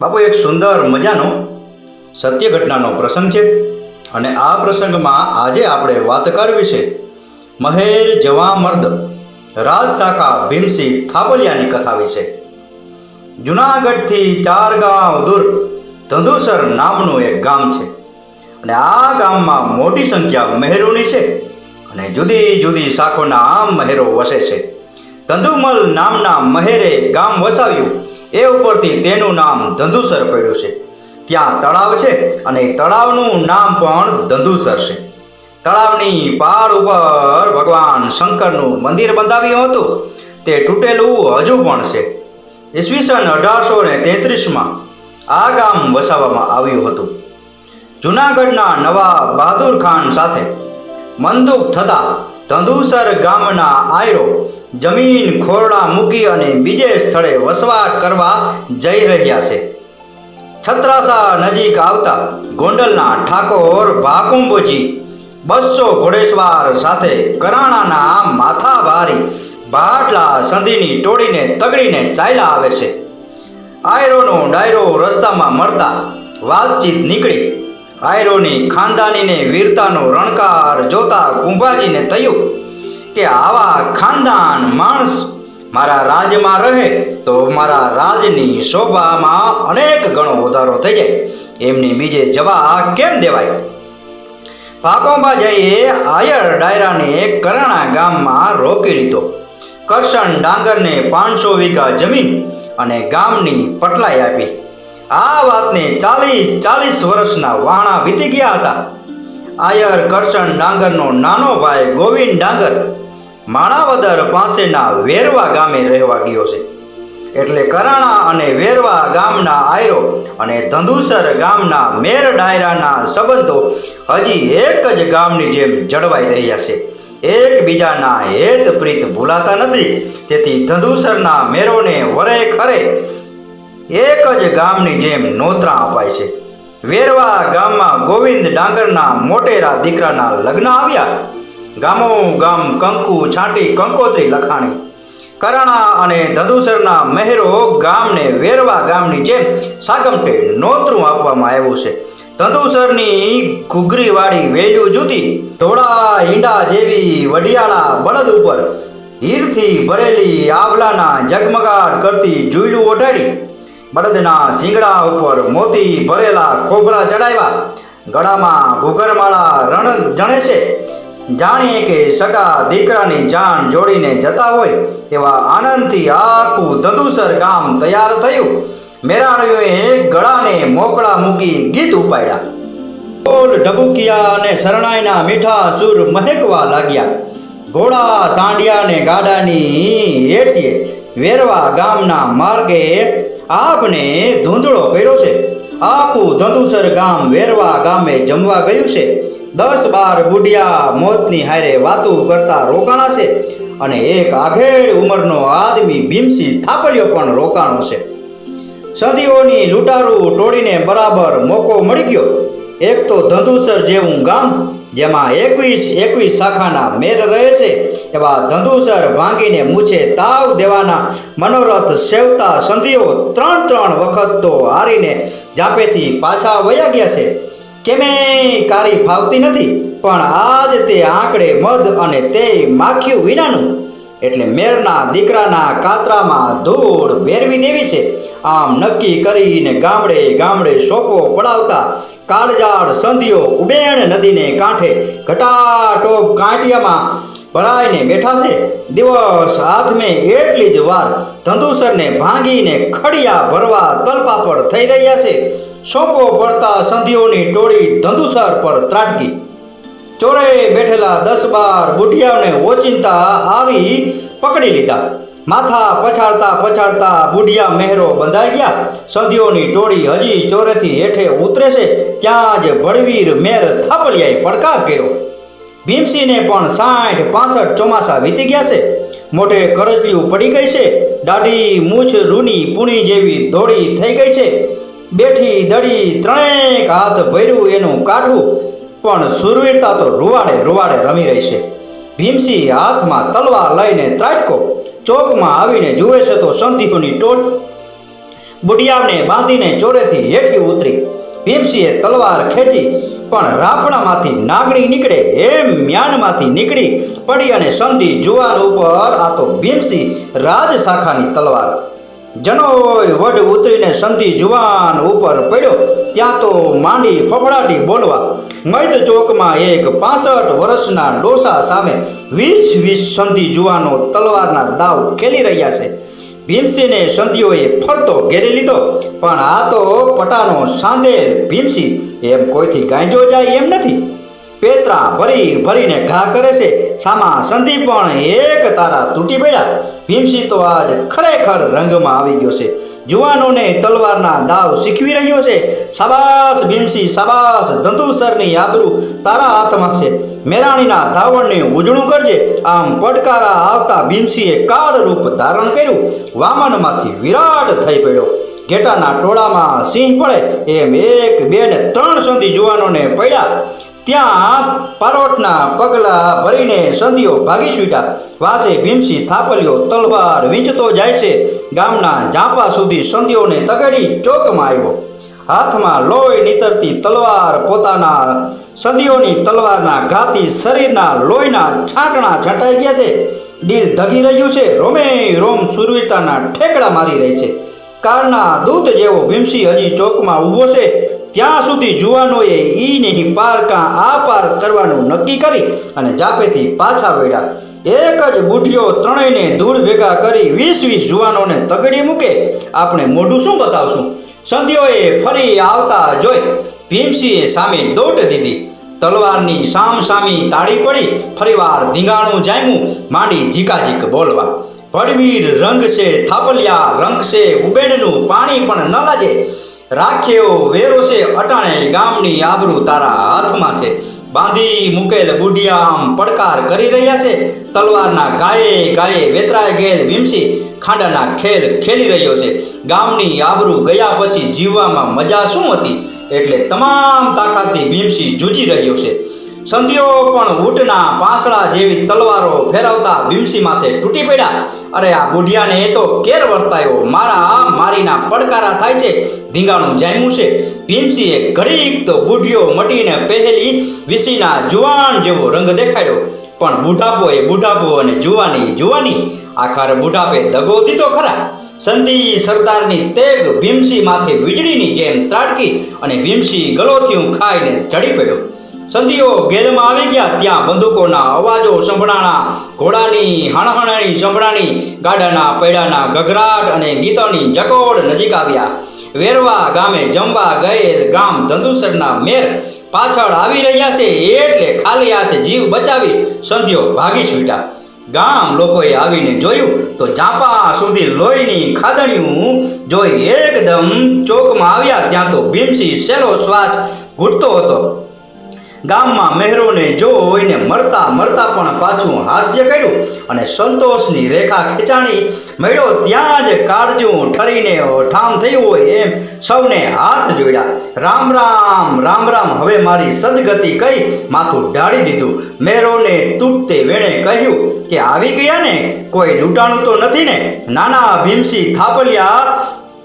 બાપુ, એક સુંદર મજાનો સત્ય ઘટનાનો પ્રસંગ છે અને આ પ્રસંગમાં આજે આપણે વાત કરવી છે મહેર જવા મર્દ રાજ શાખા ભીમસિંહ થાપલિયાની કથા વિશે. જુનાગઢથી ચાર ગામ દૂર ધંધુસર નામનું એક ગામ છે અને આ ગામમાં મોટી સંખ્યા મહેરોની છે અને જુદી જુદી શાખોના આમ મહેરો વસે છે. ધંધુમલ નામના મહેરે ગામ વસાવ્યું એ ઉપરથી તેનું નામ ધંધુસર પડ્યું છે. ત્યાં તળાવ છે અને તળાવનું નામ પણ ધંધુસર છે. તળાવની પાર ઉપર ભગવાન શંકરનું મંદિર બંધાવ્યું હતું. તે તૂટેલું હજુ પણ છે. ઈસવીસન અઢારસો ને તેત્રીસમાં આ ગામ વસાવવામાં આવ્યું હતું. જુનાગઢના નવા બહાદુર ખાન સાથે મંદુક થતા ધંધુસર ગામના આયરો જમીન, ખોરડા મૂકી અને બીજે સ્થળે વસવાટ કરવા જઈ રહ્યા છે. છત્રાસા નજીક આવતા ગોંડલના ઠાકોર ભાકુંભજી બસો ઘોડેસવાર સાથે કરાણાના માથાભારી ભાટલા સંધિની ટોળીને તગડીને ચાલ્યા આવે છે. આયરોનો ડાયરો રસ્તામાં મળતા વાતચીત નીકળી. આયરોની ખાનદાનીને વીરતાનો રણકાર જોતા કુંભાજીને થયું કે આવા ખાનદાન માણસ મારા રાજમાં રહે તો મારા રાજની શોભામાં અનેક ગણો વધારો થઈ જાય. એમને બીજે જવા કેમ દેવાય? ભાગોબાજાઈએ આયર ડાયરાને કરણા ગામમાં રોકી લીધો. કરશન ડાંગરને પાંચસો વીઘા જમીન અને ગામની પટલાઈ આપી. આ વાતને ચાલીસ ચાલીસ વર્ષના વાણા વીતી ગયા હતા. આયર કરશન ડાંગરનો નાનો ભાઈ ગોવિંદ ડાંગર માણાવદર પાસેના વેરવા ગામે રહેવા ગયો છે. એટલે કરાણા અને વેરવા ગામના આયરો અને ધંધુસર ગામના મેર ડાયરાના સંબંધો હજી એક જ ગામની જેમ જળવાઈ રહ્યા છે. એકબીજાના હેત પ્રીત ભૂલાતા નથી. તેથી ધંધુસરના મેરોને વરે ખરે એક જ ગામની જેમ નોતરા અપાય છે. વેરવા ગામમાં ગોવિંદ ડાંગરના મોટેરા દીકરાના લગ્ન આવ્યા. ગામો, ગામ કંકુ, છાંટી, કંકોત્રી લખાણી. કરાણા અને ધંધુસરના મહેરો ગામને વેરવા ગામની જેમ સાગમટે નોતરું આપવામાં આવ્યું છે. ધંધુસરની ઘૂઘરીવાળી વેલ્યુ જુદી ધોળા ઈંડા જેવી વડિયાળા બળદ ઉપર હીરથી ભરેલી આવલાના જગમગાટ કરતી જુયલું ઓઢાડી, બળદના શિંગડા ઉપર મોતી ભરેલા ખોબરા ચડાવ્યા. ગળામાં ઘૂઘરમાળા રણ જણે છે. જાણીએ કે સગા દીકરાની જાન જોડીને જતા હોય એવા આનંદથી આખું ધંધુસર ગામ તૈયાર થયું. મેરાણીઓએ ગળાને મોકળા મૂકી ગીત ઉપાડ્યા. ઢોલ ઢબુકિયા અને શરણાઈના મીઠા સુર મહેકવા લાગ્યા. ઘોડા સાંડિયા ને ગાડાની હેઠીએ વેરવા ગામના માર્ગે આપને ધૂંધળો કર્યો છે. આખું ધંધુસર ગામ વેરવા ગામે જમવા ગયું છે. દસ બાર બુઢિયા મોતની હારે વાતો કરતા રોકાણા છે અને એક આઘેડ ઉંમરનો આદમી ભીમસી થાપલ્યો પણ રોકાણો છે. સદીઓની લૂંટારું ટોળીને બરાબર મોકો મળી ગયો. એક તો ધંધુસર જેવું ગામ, જેમાં એકવીસ એકવીસ શાખાના મેર રહે છે, એવા ધંધુસર ભાંગીને મૂછે તાવ દેવાના મનોરથ સેવતા સંધિઓ ત્રણ ત્રણ વખત તો હારીને જાપેથી પાછા વયા ગયા છે. કેમે કારી ફાવતી નથી, પણ આજ તે આંકડે મધ અને તે માખ્યું વિનાનું એટલે મેરના દીકરાના કાતરામાં ધૂળ વેરવી દેવી છે. આમ નક્કી કરીને ગામડે ગામડે સોપો પડાવતા કાળજાળ સંધિઓ ઉબેણ નદીને કાંઠે ઘટાટોપ કાંટિયામાં ભરાઈને બેઠા છે. દિવસ હાથમે એટલી જ વાર ધંધુસરને ભાંગીને ખડિયા ભરવા તલપાપડ થઈ રહ્યા છે. સોપો પડતા સંધિઓની ટોળી ધંધુસર પર ત્રાટકી. ચોરે બેઠેલા દસ બાર બુઢિયાને ઓચિંતા આવી પકડી લીધા. માથા પછાડતા પછાડતા બુઢિયા મહેરો બંધાઈ ગયા. સંધિઓની ટોળી હજી ચોરેથી હેઠે ઉતરે છે, ત્યાં જ બળવીર મેર થાપલિયાએ પડકાર કર્યો. ભીમસિંહને પણ સાઠ પાસઠ ચોમાસા વીતી ગયા છે. મોઢે કરચલિયું પડી ગઈ છે. દાઢી મૂછ રૂની પૂણી જેવી ધોળી થઈ ગઈ છે. બેઠી દડી ત્રણેક હાથ ભર્યું એનું કાઢવું પણ સુરવીરતા તો રૂવાડે રૂવાડે રમી રહી છે. ભીમસિંહ હાથમાં તલવાર લઈને ત્રાટકો, ચોકમાં આવીને જુએ છે તો સંધિઓની ટોટ બુડિયાને બાંધીને ચોરેથી હેઠી ઉતરી. ભીમસિંહે તલવાર ખેંચી, પણ રાફડામાંથી નાગણી નીકળે એમ મ્યાનમાંથી નીકળી પડી અને સંધિ જુવાન ઉપર આ તો ભીમસિંહ રાજશાખાની તલવાર જનોય વડ ઉતરીને સંધિ જુવાન ઉપર પડ્યો. ત્યાં તો માંડી ફફડાટી બોલવા, મૈદ ચોકમાં એક પાસઠ વર્ષના ડોસા સામે વીસ વીસ સંધિ જુવાનો તલવારના દાવ ખેલી રહ્યા છે. ભીમસિંહને સંધિઓએ ફરતો ઘેરી લીધો, પણ આ તો પટાનો સાંધેલ ભીમસિંહ એમ કોઈથી ગાંજો જાય એમ નથી. પેતરા ભરી ભરીને ઘા કરે છે. સામા સંધિ પણ એક તારા તૂટી પડ્યા. ભીમસિંહ તો આજ ખરેખર રંગમાં આવી ગયો છે. જુવાનોને તલવારના દાવ શીખવી રહ્યો છે. સાબાસ ભીમસિંહ સાબાસ ધંધુસરની આબરૂ તારા હાથમાં છે. મેરાણીના ધાવણને ઉજળું કરજે. આમ પડકારા આવતા ભીમસિંહે કાળ રૂપ ધારણ કર્યું. વામનમાંથી વિરાટ થઈ પડ્યો. ઘેટાના ટોળામાં સિંહ પડે. એમ એક, બે ને ત્રણ સુધી જુવાનોને પડ્યા. ત્યાં પારોઠના પગલા ભરીને સંધિઓ ભાગી છૂટ્યા. વાસે ભીમસી થાપલીઓ તલવાર વીંચતો જાય છે. ગામના ઝાંપા સુધી સંધિઓને તગડી ચોકમાં આવ્યો. હાથમાં લોહી નીતરતી તલવાર પોતાના સંધિઓની તલવારના ઘાતી શરીરના લોહીના છાંટણા છંટાઈ ગયા છે. દિલ ધગી રહ્યું છે. રોમે રોમ સુરવીરતાના ઠેકડા મારી રહી છે. કાળના દૂત જેવો ભીમસી હજી ચોકમાં ઊભો છે. ત્યાં સુધી જુવાનોએ ઈ નહીં પાર કાં આ પાર કરવાનું નક્કી કરી અને જાપેથી પાછા વળ્યા. એક જ બુઢીઓ ત્રણેયને ધૂળ ભેગા કરી વીસ વીસ જુવાનોને તગડી મૂકે. આપણે મોઢું શું બતાવશું? સંધ્યોએ ફરી આવતા જોઈ ભીમસિંહે સામે દોટ દીધી. તલવારની સામ સામી તાળી પડી, ફરીવાર ધીંગાણું જામ્યું, માંડી ઝીકાઝીક બોલવા. ભડવીર રંગ છે થાપલિયા રંગ છે ઉબેડનું પાણી પણ ન લાજે રાખ્યો, વેરો છે, અટાણે ગામની આબરૂ તારા હાથમાં છે. બાંધી મૂકેલ બુઢિયામ પડકાર કરી રહ્યા છે. તલવારના ગાયે ગાયે વેતરાય ગયેલ ભીમસી ખાંડાના ખેલ ખેલી રહ્યો છે. ગામની આબરૂ ગયા પછી જીવવામાં મજા શું હતી? એટલે તમામ તાકાતથી ભીમસી જૂજી રહ્યો છે. સંધિઓ પણ ઊંટના પાંસળા જેવી તલવારો ફેરવતા ભીમસી માથે તૂટી પડ્યા. અરે આ બુઢિયાને એ તો કેર વર્તાયો. મારા મારીના પડકારા થાય છે. ધીંગાણું જામ્યું છે. ભીમસીએ ઘડીક તો બુઢિયો મટીને પહેલી વિસીના જુવાન જેવો રંગ દેખાડ્યો. પણ બુઢાપો એ બુઢાપો અને જુવાની જુવાની આખર બુઢાપે દગો દીધો ખરા. સંધિ સરદારની તેગ ભીમસી માથે વીજળીની જેમ ત્રાટકી અને ભીમસી ગલોથિયું ખાઈને ચડી પડ્યો. સંધિઓ ગેલમાં આવી ગયા. ત્યાં બંદૂકોના અવાજો સંભળાણા, ઘોડાની હણહણાની સંભળાણી, ગાડાના પૈડાના ગઘરાટ અને ગીતોની જકોડ નજીક આવ્યા. વેરવા ગામે જમવા ગયેલ ગામ ધંધુસરના મેર પાછળ આવી રહ્યા છે એટલે ખાલી હાથે જીવ બચાવી સંધિઓ ભાગી છૂટ્યા. ગામ લોકોએ આવીને જોયું તો ઝાંપા સુધી લોહીની ખાદણિયું જોઈ એકદમ ચોકમાં આવ્યા. ત્યાં તો ભીમસી સેલો શ્વાસ ઘૂટતો હતો. ગામમાં મહેરોને જોઈને મરતા મરતા પણ પાછું હાસ્ય કર્યું અને સંતોષની રેખા ખેંચાણી મળ્યો, ત્યાં જ કાળજું ઠરીને ઠામ થયું હોય એમ સૌને હાથ જોડ્યા. રામ રામ રામ રામ, હવે મારી સદગતિ કહી માથું ઢાળી દીધું. મહેરોને તૂટતે વેણે કહ્યું કે આવી ગયા ને? કોઈ લૂંટાણું તો નથી ને? નાના ભીમસી થાપલિયા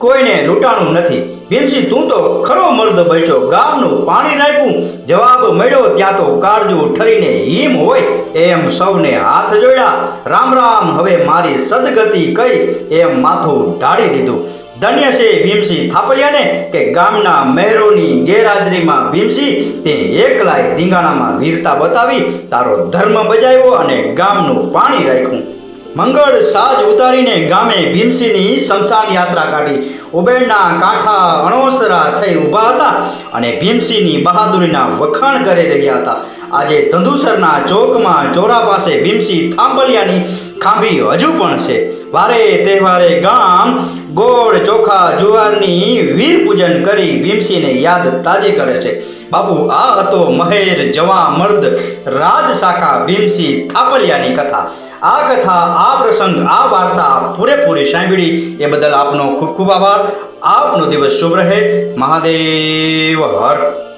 કોઈને લૂંટાણું નથી. ભીમસિંહ તું તો ખરો મર્દ બચ્યો. ગામનું પાણી નાખ્યું જવાબ મળ્યો ત્યાં તો કાળજું ઠરીને હિમ હોય. એમ સૌને હાથ જોડ્યા. રામ રામ, હવે મારી સદગતિ કઈ? એમ માથું ઢાળી દીધું. ધન્ય છે ભીમસિંહ થાપલિયાને કે ગામના મહેરોની ગેરહાજરીમાં ભીમસી તે એકલાય ધીંગાણામાં વીરતા બતાવી, તારો ધર્મ બજાવ્યો અને ગામનું પાણી રાખ્યું. મંગળ સાજ ઉતારીને ગામે ભીમસિંહની શમશાન યાત્રા કાઢી. ઉબેરના કાંઠા અણોસરા થઈ ઊભા હતા અને ભીમસિંહની બહાદુરીના વખાણ કરી રહ્યા હતા. આજે ધંધુસરના ચોકમાં ચોરા પાસે ભીમસિંહ થાંભલિયાની ખાંભી હજુ પણ છે. વારે તહેવારે ગામ ગોળ ચોખા જુવારની વીર પૂજન કરી ભીમસિંહને યાદ તાજી કરે છે. બાપુ, આ હતો મહેર જવા મર્દ રાજ શાખા ભીમસિંહ થાપલિયાની કથા. આ કથા, આ પ્રસંગ, આ વાર્તા પૂરેપૂરી સાંભળી એ બદલ આપનો ખૂબ ખૂબ આભાર. આપનો દિવસ શુભ રહે. મહાદેવ, હર.